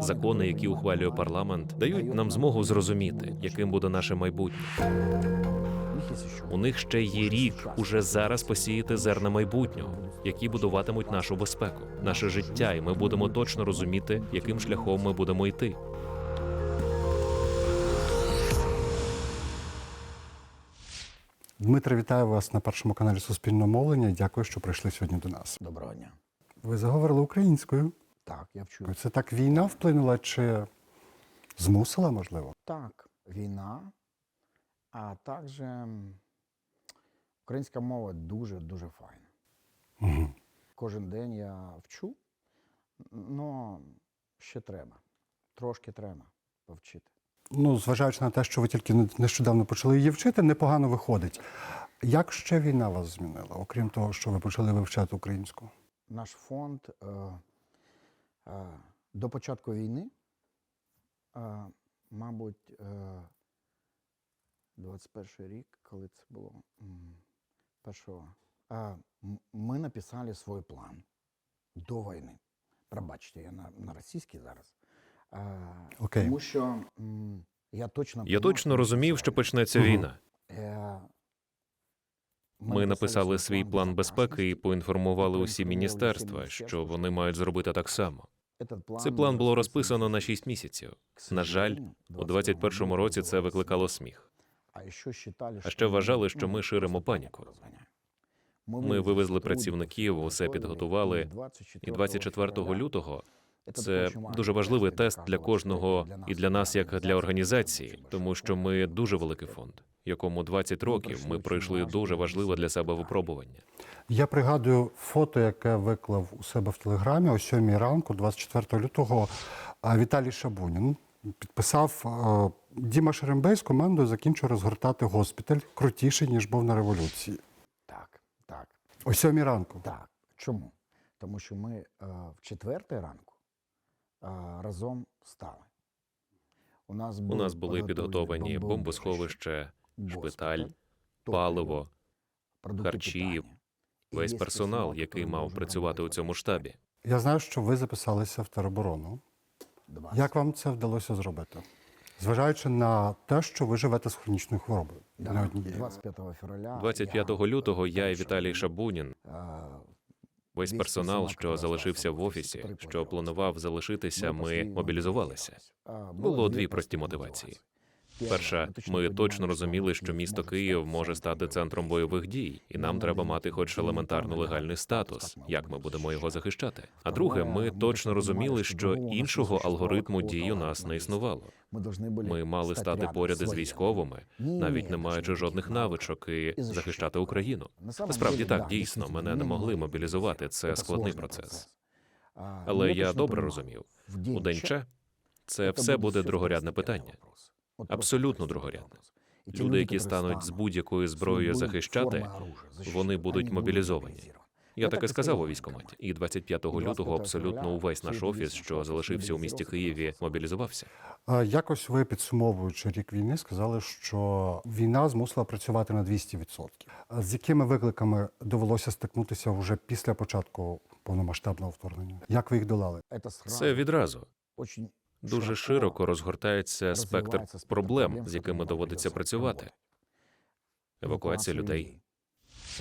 Закони, які ухвалює парламент, дають нам змогу зрозуміти, яким буде наше майбутнє. У них ще є рік уже зараз посіяти зерна майбутнього, які будуватимуть нашу безпеку, наше життя, і ми будемо точно розуміти, яким шляхом ми будемо йти. Дмитре, вітаю вас на першому каналі Суспільного мовлення. Дякую, що прийшли сьогодні до нас. Доброго дня. Ви заговорили українською. Так, я вчу. Це так війна вплинула чи змусила, можливо? Так, війна, а також українська мова дуже-дуже файна. Угу. Кожен день я вчу, але ще треба. Трошки треба повчити. Ну, зважаючи на те, що ви тільки нещодавно почали її вчити, непогано виходить. Як ще війна вас змінила, окрім того, що ви почали вивчати українську? Наш фонд е, до початку війни, е, мабуть, е, 21 рік, коли це було першого, е, ми написали свій план до війни. Пробачте, я на, на російській зараз. Е, Окей. Тому що я точно Я точно розумів, що почнеться війна. Е, Ми написали свій план безпеки і поінформували усі міністерства, що вони мають зробити так само. Цей план було розписано на 6 місяців. На жаль, у 21-му році це викликало сміх. А ще вважали, що ми ширимо паніку. Ми вивезли працівників, усе підготували, І 24 лютого це дуже важливий тест для кожного і для нас, як для організації, тому що ми дуже великий фонд, якому 20 років ми пройшли дуже важливе для себе випробування. Я пригадую фото, яке виклав у себе в телеграмі о 7 ранку, 24 лютого, Віталій Шабунін підписав Діма Шерембей з командою закінчує розгортати госпіталь крутіший, ніж був на революції. Так, так, О 7 ранку. так. Чому? Тому що ми е, в четвертий ранку е, разом стали. У нас, У нас були підготовані бомбосховище, шпиталь, паливо, харчі, весь персонал, який мав працювати у цьому штабі. Я знаю, що ви записалися в тероборону. Як вам це вдалося зробити? Зважаючи на те, що ви живете з хронічною хворобою. Не однією. 25 февраля 25 лютого я і Віталій Шабунін, весь персонал, що залишився в офісі, що планував залишитися, ми мобілізувалися. Було дві прості мотивації. Перша, ми точно розуміли, що місто Київ може стати центром бойових дій, і нам треба мати хоч елементарно легальний статус, як ми будемо його захищати. А друге, ми точно розуміли, що іншого алгоритму дій у нас не існувало. Ми мали стати поряд із військовими, навіть не маючи жодних навичок, і захищати Україну. Насправді так, дійсно, мене не могли мобілізувати. Це складний процес. Але я добре розумів, у день Че це все буде другорядне питання. Абсолютно другорядне. Люди, які стануть з будь-якою зброєю захищати, вони будуть мобілізовані. Я так і сказав у військкоматі. І 25 лютого абсолютно увесь наш офіс, що залишився у місті Києві, мобілізувався. Якось ви, підсумовуючи рік війни, сказали, що війна змусила працювати на 200%. А З якими викликами довелося стикнутися вже після початку повномасштабного вторгнення? Як ви їх долали? Це відразу дуже широко розгортається спектр проблем, з якими доводиться працювати. Евакуація людей,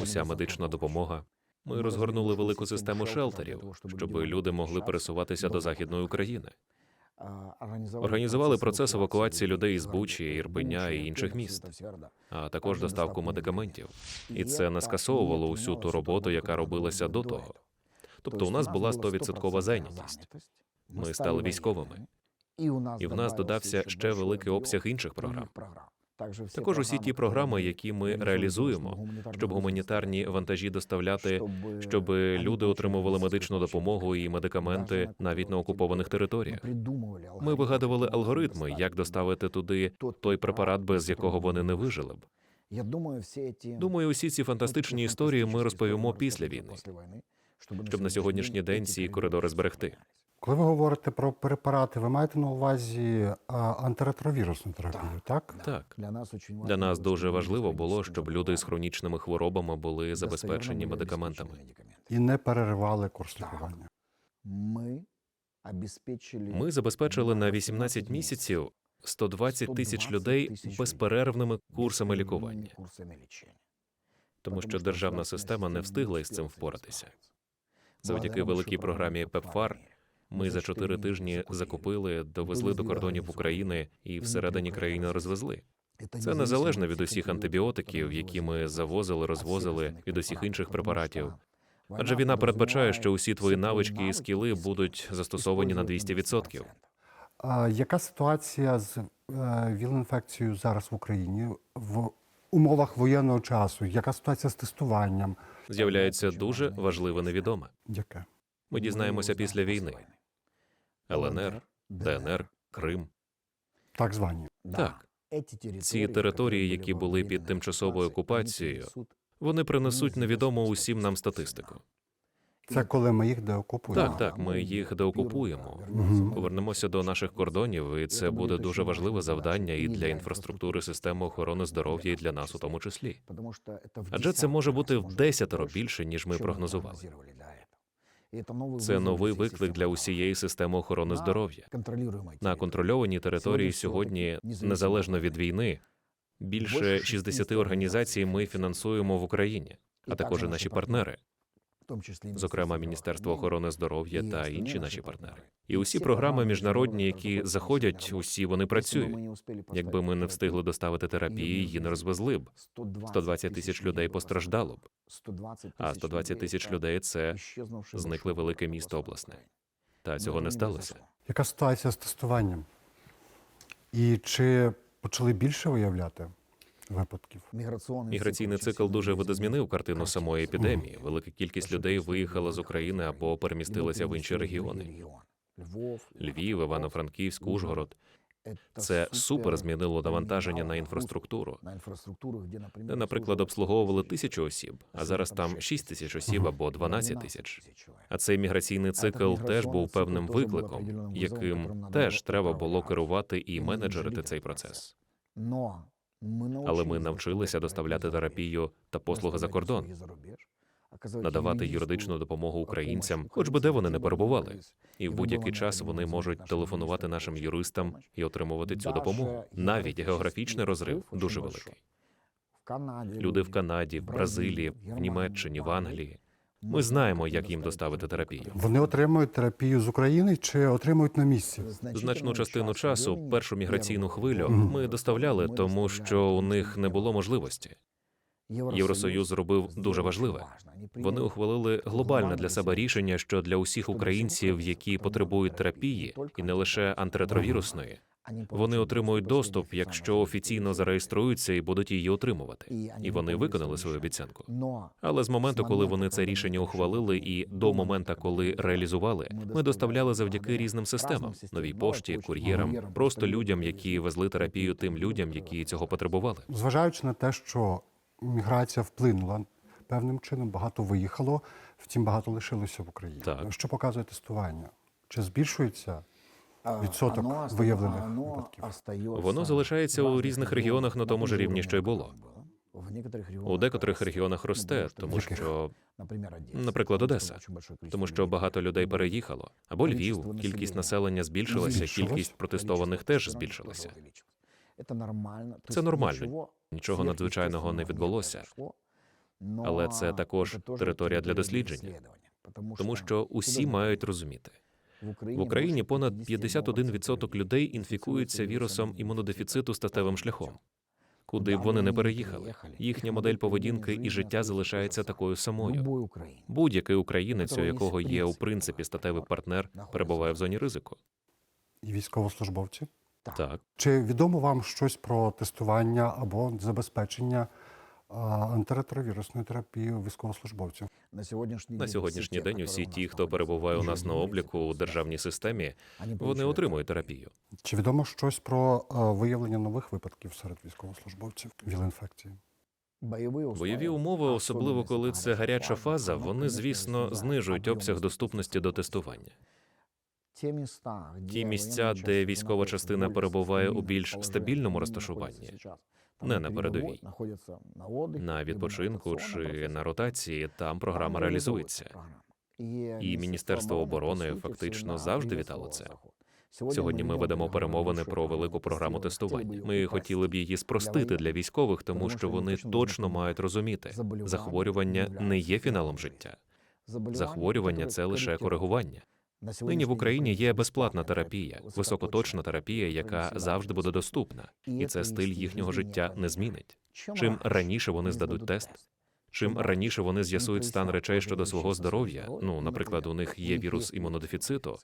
уся медична допомога. Ми розгорнули велику систему шелтерів, щоб люди могли пересуватися до західної України. Організували процес евакуації людей із Бучі, Ірпеня і інших міст. а також доставку медикаментів. І це не скасовувало усю ту роботу, яка робилася до того. Тобто, у нас була 100% зайнятість. Ми стали військовими. І у нас і в нас додався ще великий обсяг інших програм. Також усі ті програми, які ми реалізуємо, щоб гуманітарні вантажі доставляти, щоб люди отримували медичну допомогу і медикаменти навіть на окупованих територіях. Ми вигадували алгоритми, як доставити туди той препарат, без якого вони не вижили б. Я думаю, всі ці Думаю, усі ці фантастичні історії ми розповімо після війни, щоб на сьогоднішній день ці коридори зберегти. Коли ви говорите про препарати, ви маєте на увазі антиретровірусну терапію, так? Так? Для нас очень для нас дуже важливо було, щоб люди з хронічними хворобами були забезпечені медикаментами. І не переривали курс лікування. Ми Ми забезпечили на 18 місяців 120 тисяч людей безперервними курсами лікування, тому що державна система не встигла із цим впоратися. Завдяки великій програмі ПЕПФАР ми за чотири тижні закупили, довезли до кордонів України і всередині країни розвезли. Це незалежно від усіх антибіотиків, які ми завозили, розвозили, від усіх інших препаратів. Адже війна передбачає, що усі твої навички і скіли будуть застосовані на 200%. А яка ситуація з е, віл-інфекцією зараз в Україні в умовах воєнного часу? Яка ситуація з тестуванням? З'являється дуже важливе невідоме. Яке? Ми дізнаємося після війни. ЛНР, ДНР, Крим. Так звані. Так, ці території, які були під тимчасовою окупацією, вони принесуть невідому усім нам статистику. Це коли ми їх деокупуємо. Так, так, ми їх деокупуємо. Мгм. Повернемося до наших кордонів, і це буде дуже важливе завдання і для інфраструктури системи охорони здоров'я, і для нас у тому числі. Адже це може бути в десятеро більше, ніж ми прогнозували. Це новий виклик для усієї системи охорони здоров'я. На контрольованій території сьогодні, незалежно від війни, більше 60 організацій ми фінансуємо в Україні, а також наші партнери, зокрема Міністерство охорони здоров'я та інші наші партнери. І усі програми міжнародні, які заходять, усі вони працюють. Якби ми не встигли доставити терапії, її не розвезли б. 120 тисяч людей постраждало б. А 120 тисяч людей це зникли велике місто обласне. Та цього не сталося. Яка ситуація з тестуванням? І чи почали більше виявляти випадків? Міграційний цикл дуже видозмінив картину самої епідемії. Велика кількість людей виїхала з України або перемістилася в інші регіони. Львів, Івано-Франківськ, Ужгород. Це супер змінило навантаження на інфраструктуру, де, наприклад, обслуговували тисячу осіб, а зараз там 6 тисяч осіб або 12 тисяч. А цей міграційний цикл теж був певним викликом, яким теж треба було керувати і менеджерити цей процес. Але ми навчилися доставляти терапію та послуги за кордон, надавати юридичну допомогу українцям, хоч би де вони не перебували. І в будь-який час вони можуть телефонувати нашим юристам і отримувати цю допомогу. Навіть географічний розрив дуже великий. Люди в Канаді, в Бразилії, в Німеччині, в Англії. Ми знаємо, як їм доставити терапію. Вони отримують терапію з України чи отримують на місці? Значну частину часу першу міграційну хвилю ми доставляли, тому що у них не було можливості. Євросоюз зробив дуже важливе. Вони ухвалили глобальне для себе рішення, що для усіх українців, які потребують терапії, і не лише антиретровірусної, вони отримують доступ, якщо офіційно зареєструються і будуть її отримувати. І вони виконали свою обіцянку. Але з моменту, коли вони це рішення ухвалили, і до моменту, коли реалізували, ми доставляли завдяки різним системам: новій пошті, кур'єрам, просто людям, які везли терапію тим людям, які цього потребували. Зважаючи на те, що міграція вплинула певним чином, багато виїхало, втім багато лишилося в Україні. Так. Що показує тестування? Чи збільшується відсоток виявлених випадків? Воно залишається у різних регіонах на тому ж рівні, що й було. У декотрих регіонах росте, тому що, наприклад, Одеса, тому що багато людей переїхало, або Львів, кількість населення збільшилася, кількість протестованих теж збільшилася. Це нормально. Нічого надзвичайного не відбулося, але це також територія для дослідження, тому що усі мають розуміти. В Україні понад 51% людей інфікуються вірусом імунодефіциту статевим шляхом. Куди б вони не переїхали, їхня модель поведінки і життя залишається такою самою. Будь-який українець, у якого є у принципі статевий партнер, перебуває в зоні ризику. І військовослужбовці? Так, Чи відомо вам щось про тестування або забезпечення а, антиретровірусною терапією військовослужбовців? На сьогоднішній на сьогоднішній день усі ті, хто перебуває у нас на обліку у державній системі, вони отримують терапію. Чи відомо щось про виявлення нових випадків серед військовослужбовців віл-інфекції? Бойові умови, особливо коли це гаряча фаза, вони, звісно, знижують обсяг доступності до тестування. Ті місця, де військова частина перебуває у більш стабільному розташуванні, не на передовій. на На відпочинку чи на ротації там програма реалізується. І Міністерство оборони фактично завжди вітало це. Сьогодні ми ведемо перемовини про велику програму тестування. Ми хотіли б її спростити для військових, тому що вони точно мають розуміти, захворювання не є фіналом життя. Захворювання це лише коригування. Нині в Україні є безплатна терапія, високоточна терапія, яка завжди буде доступна, і це стиль їхнього життя не змінить. Чим раніше вони здадуть тест, чим раніше вони з'ясують стан речей щодо свого здоров'я. Ну, наприклад, у них є вірус імунодефіциту,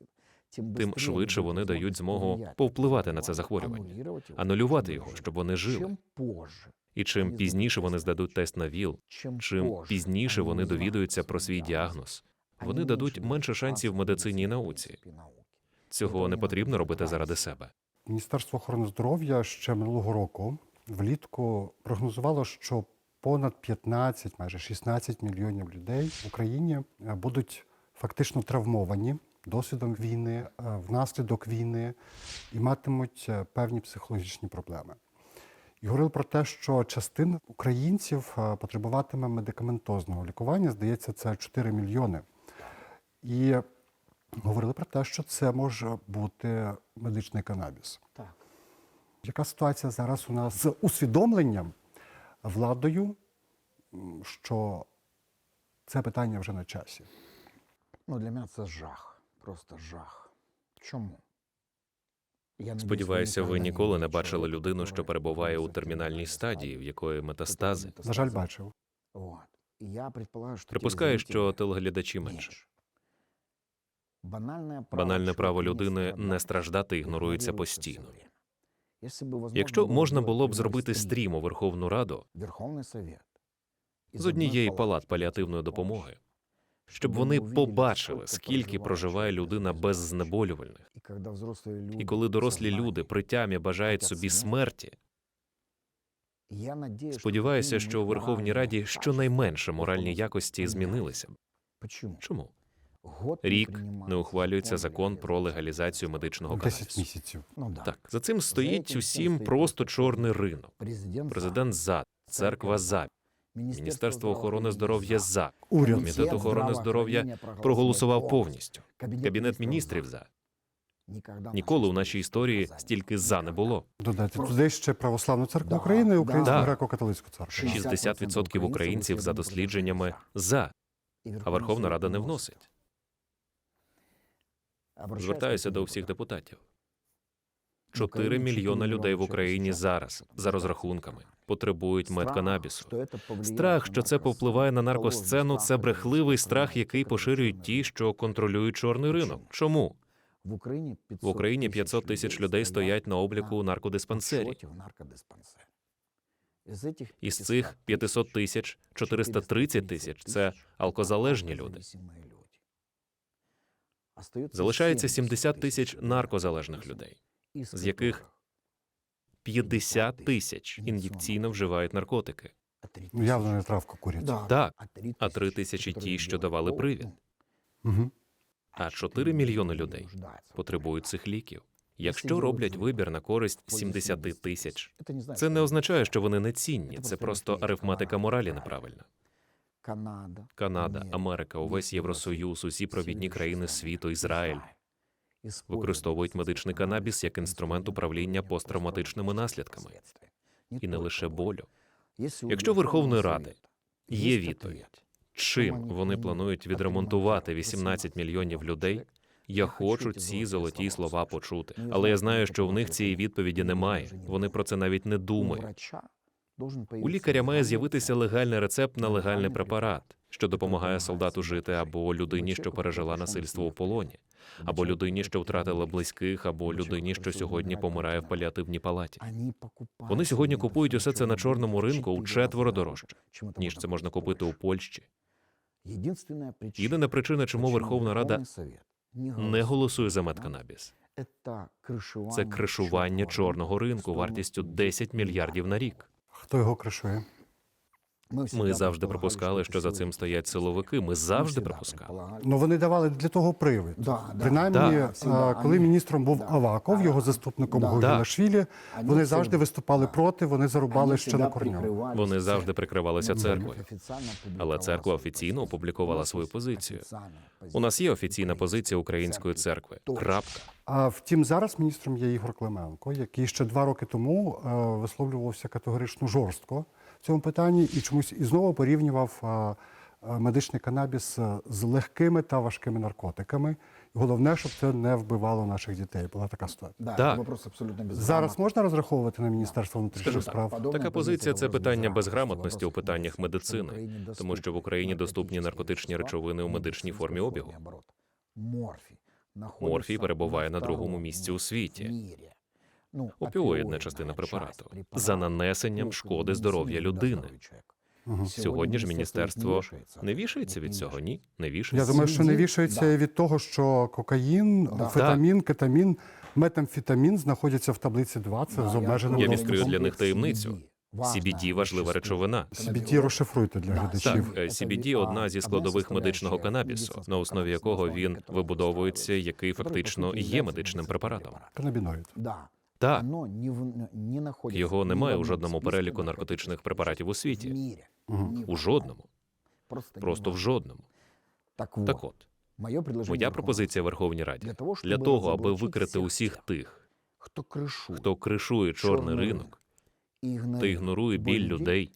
тим швидше вони дають змогу повпливати на це захворювання, анулювати його, щоб вони жили. І чим пізніше вони здадуть тест на ВІЛ, чим пізніше вони довідуються про свій діагноз, вони дадуть менше шансів в медицині і науці. Цього не потрібно робити заради себе. Міністерство охорони здоров'я ще минулого року влітку прогнозувало, що понад 15, майже 16 мільйонів людей в Україні е, будуть фактично травмовані досвідом війни, е, внаслідок війни і матимуть е, певні психологічні проблеми. І говорили про те, що частина українців потребуватиме медикаментозного лікування. Здається, це 4 мільйони. І говорили про те, що це може бути медичний канабіс. Так. Яка ситуація зараз у нас з усвідомленням владою, що це питання вже на часі? Ну, для мене це жах. Просто жах. Чому? Я Сподіваюся, ви ніколи не бачили людину, що перебуває у термінальній стадії, в якої метастази. На жаль, бачив. Припускаю, що телеглядачі менше. Банальне право людини не страждати ігнорується постійно. Якщо можна було б зробити стрім у Верховну Раду з однієї палат паліативної допомоги, щоб вони побачили, скільки проживає людина без знеболювальних, і коли дорослі люди при тямі бажають собі смерті, сподіваюся, що у Верховній Раді щонайменше моральні якості змінилися. б. Чому рік не ухвалюється закон про легалізацію медичного 10 канабісу? місяців. Ну, да. Так, за цим стоїть усім просто чорний ринок. Президент, Президент за, церква за, Міністерство охорони здоров'я за. Уряд Комітет охорони здоров'я проголосував повністю. Кабінет міністрів за. Ніколи у нашій історії стільки за не було. Додайте туди ще Православну церкву України і Українську греко-католицьку церкву. 60% українців за дослідженнями за, а Верховна Рада не вносить. Звертаюся до всіх депутатів. 4 мільйони людей в Україні зараз, за розрахунками, потребують медканабісу. Страх, що це повпливає на наркосцену, це брехливий страх, який поширюють ті, що контролюють чорний ринок. Чому В Україні в Україні 500 тисяч людей стоять на обліку у наркодиспансері? Із цих 500 тисяч 430 тисяч це алкозалежні люди. Залишається 70 тисяч наркозалежних людей, з яких 50 тисяч ін'єкційно вживають наркотики. Ну, явно не травку курять. Так, а 3 тисячі ті, що давали привід. Угу. А 4 мільйони людей потребують цих ліків. Якщо роблять вибір на користь 70 тисяч, це не означає, що вони не цінні. Це просто арифметика моралі неправильна. Канада, Канада, Америка, увесь Євросоюз, усі провідні країни світу, Ізраїль. Використовують медичний канабіс як інструмент управління посттравматичними наслідками. І не лише болю. Якщо Верховної Ради є відповідь, чим вони планують відремонтувати 18 мільйонів людей. Я хочу ці золоті слова почути, але я знаю, що в них цієї відповіді немає. Вони про це навіть не думають. У лікаря має з'явитися легальний рецепт на легальний препарат, що допомагає солдату жити або людині, що пережила насильство у полоні, або людині, що втратила близьких, або людині, що сьогодні помирає в паліативній палаті. Вони сьогодні купують усе це на чорному ринку у четверо дорожче, ніж це можна купити у Польщі. Єдина причина, чому Верховна Рада не голосує за медканабіс, це кришування чорного ринку вартістю 10 мільярдів на рік. Хто його кришує? Ми завжди припускали, що за цим стоять силовики. Ми завжди припускали. Ну вони давали для того привід. Да, да. Принаймні, Так. а, Всегда. коли міністром був Аваков, його заступником Да. Гугілашвілі, Вони вони завжди виступали проти, вони зарубали ще на корню. Вони завжди прикривалися церквою. Але церква офіційно опублікувала свою позицію. У нас є офіційна позиція Української церкви. Крапка. А втім, зараз міністром є Ігор Клименко, який ще два роки тому е, висловлювався категорично жорстко в цьому питанні і чомусь і знову порівнював медичний канабіс е, з легкими та важкими наркотиками. Головне, щоб це не вбивало наших дітей. Була така ситуація. Да, Так. вопрос абсолютно без Зараз можна розраховувати на міністерство внутрішніх Скажу так, справ? Така позиція це питання безграмотності у питаннях медицини, тому що в Україні доступні наркотичні речовини у медичній формі обігу. Морфій перебуває на другому місці у світі. Ну, Опіоїдна частина препарату за нанесенням шкоди здоров'я людини. Сьогодні ж міністерство не вішається від цього. Ні, не Я думаю, що не вішається від того, що кокаїн, Да. фетамін, кетамін, метамфетамін знаходяться в таблиці 2, це з обмеженим Я відкрию для них таємницю. CBD – важлива речовина. CBD розшифруйте для глядачів. Так, е, CBD – одна зі складових медичного канабісу, на основі якого він вибудовується, який фактично є медичним препаратом. Канабіноїд. Находится його немає у жодному переліку наркотичних препаратів у світі. У жодному. Просто, в жодному. Так от, моя пропозиція Верховній Раді. Для того, для того, аби викрити усіх тих, хто кришує, хто кришує чорний ринок та ігнорує біль людей.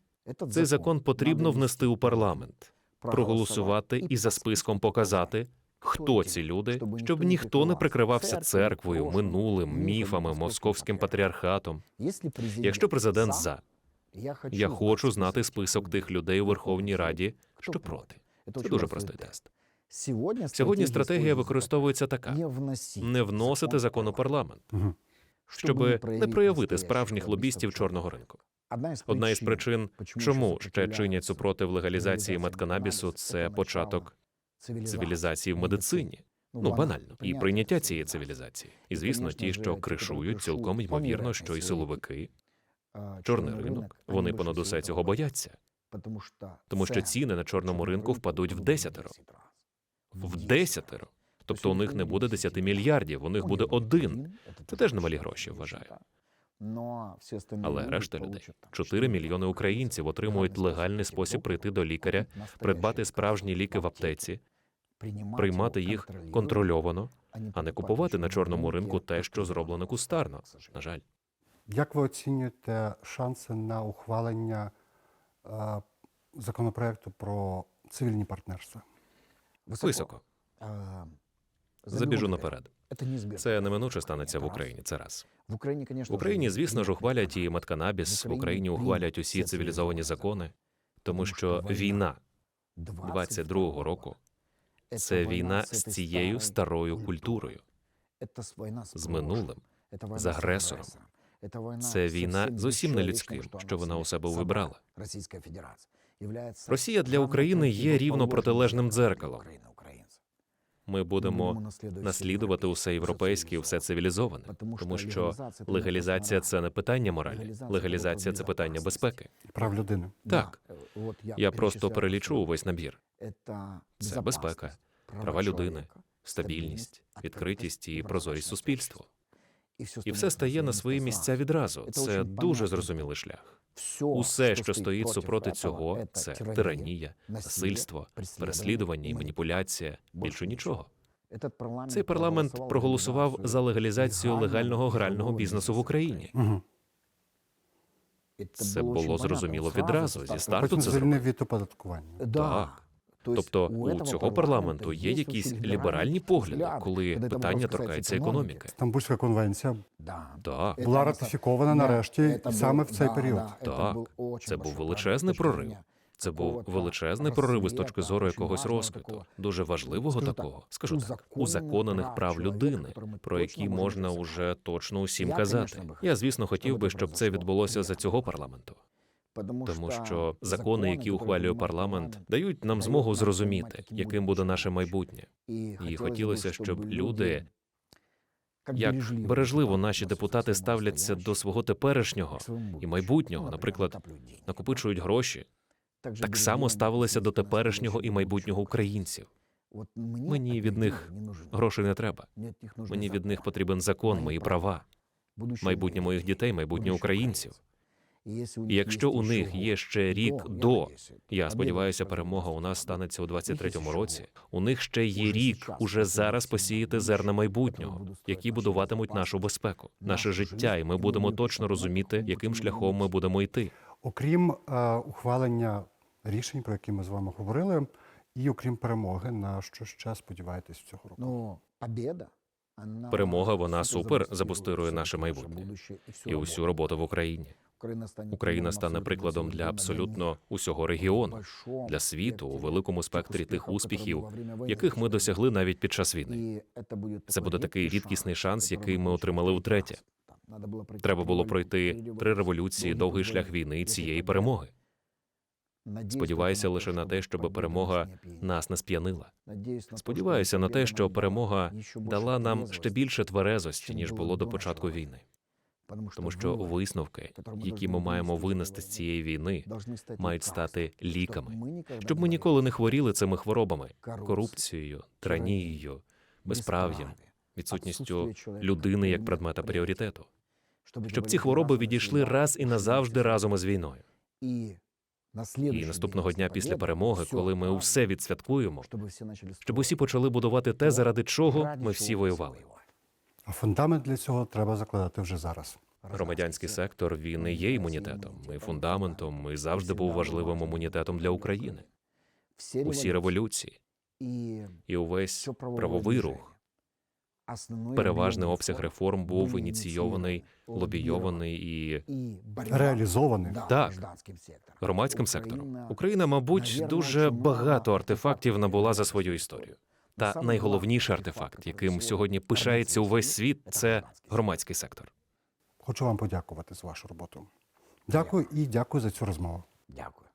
Цей закон потрібно внести у парламент, проголосувати і за списком показати, хто ці люди, щоб ніхто не прикривався церквою, минулим, міфами, московським патріархатом. Якщо президент за, я хочу знати список тих людей у Верховній Раді, що проти. Це дуже простий тест. Сьогодні стратегія використовується така: не вносити закон у парламент, щоб не проявити справжніх лобістів чорного ринку. Одна із причин, чому ще чинять супротив легалізації медканабісу, це початок цивілізації в медицині. Ну, банально, і прийняття цієї цивілізації. І звісно, ті, що кришують, цілком ймовірно, що і силовики, чорний ринок, вони понад усе цього бояться, тому що ціни на чорному ринку впадуть в десятеро. В десятеро. Тобто у них не буде 10 мільярдів, у них буде один. Це теж немалі гроші, вважаю. Але решта людей, 4 мільйони українців отримують легальний спосіб прийти до лікаря, придбати справжні ліки в аптеці, приймати їх контрольовано, а не купувати на чорному ринку те, що зроблено кустарно. На жаль, Як ви оцінюєте шанси на ухвалення е, законопроекту про цивільні партнерства? високо забіжу наперед. Це неминуче станеться в Україні. Це раз В Україні, в Україні, звісно ж, ухвалять і медканабіс. В Україні ухвалять усі цивілізовані закони, тому що війна 22-го року це війна з цією старою культурою, з минулим, з агресором. Це війна з усім нелюдським, що вона у себе вибрала. Росія для України є рівно протилежним дзеркалом. Ми будемо наслідувати усе європейське, і все цивілізоване, тому що легалізація це не питання. моралі, легалізація це питання безпеки. Прав людини. Так, я просто перелічу увесь набір: це безпека, права людини, стабільність, відкритість і прозорість суспільства. І все стає на свої місця відразу. Це дуже зрозумілий шлях. Усе, що стоїть супроти цього, це тиранія, насильство, переслідування і маніпуляція. Більше нічого. Цей парламент проголосував за легалізацію легального грального бізнесу в Україні. Угу. Це було зрозуміло відразу зі старту. Це зробили. від оподаткування. Так. Тобто у цього парламенту є якісь ліберальні погляди, коли питання торкається економіки. Стамбульська конвенція Так, була ратифікована нарешті саме в цей період. Так, це був величезний прорив. Це був величезний прорив із точки зору якогось розквіту, дуже важливого такого, скажу так, узаконених прав людини, про які можна уже точно усім казати. Я, звісно, хотів би, щоб це відбулося за цього парламенту, тому що закони, які ухвалює парламент, дають нам змогу зрозуміти, яким буде наше майбутнє. І хотілося, щоб люди, як бережливо наші депутати ставляться до свого теперішнього і майбутнього, наприклад, накопичують гроші, так само ставилися до теперішнього і майбутнього українців. Мені від них Грошей не треба. Мені від них потрібен закон, мої права, майбутнє моїх дітей, майбутнє українців. І якщо у них є ще рік до, я сподіваюся, перемога у нас станеться у 23-му році. У них ще є рік уже зараз посіяти зерна майбутнього, які будуватимуть нашу безпеку, наше життя, і ми будемо точно розуміти, яким шляхом ми будемо йти. Окрім е, ухвалення рішень, про які ми з вами говорили, і окрім перемоги, на що ще сподіваєтесь цього року? Ну, победа, она Перемога, вона супер забустирує наше майбутнє будущее і усю роботу в Україні. Україна стане прикладом для абсолютно усього регіону, для світу у великому спектрі тих успіхів, яких ми досягли навіть під час війни. Це буде такий рідкісний шанс, який ми отримали утретє. Треба було пройти три революції, довгий шлях війни цієї перемоги. Сподіваюся лише на те, щоб перемога нас не сп'янила. Сподіваюся на те, що перемога дала нам ще більше тверезості, ніж було до початку війни, тому що висновки, які ми маємо винести з цієї війни, мають стати ліками, щоб ми ніколи не хворіли цими хворобами корупцією, тиранією, безправ'ям, відсутністю людини як предмета пріоритету, щоб ці хвороби відійшли раз і назавжди разом із війною. І наступного дня після перемоги, коли ми усе відсвяткуємо, щоб усі почали будувати те, заради чого ми всі воювали. А фундамент для цього треба закладати вже зараз. Громадянський сектор він і є імунітетом, і фундаментом, і завжди був важливим імунітетом для України. Усі революції і увесь правовий рух. Переважний обсяг реформ був ініційований, лобійований і Реалізований. Так. громадським сектором. Україна, мабуть, дуже багато артефактів набула за свою історію. Та найголовніший артефакт, яким сьогодні пишається увесь світ, це громадський сектор. Хочу вам подякувати за вашу роботу. Дякую і дякую за цю розмову. Дякую.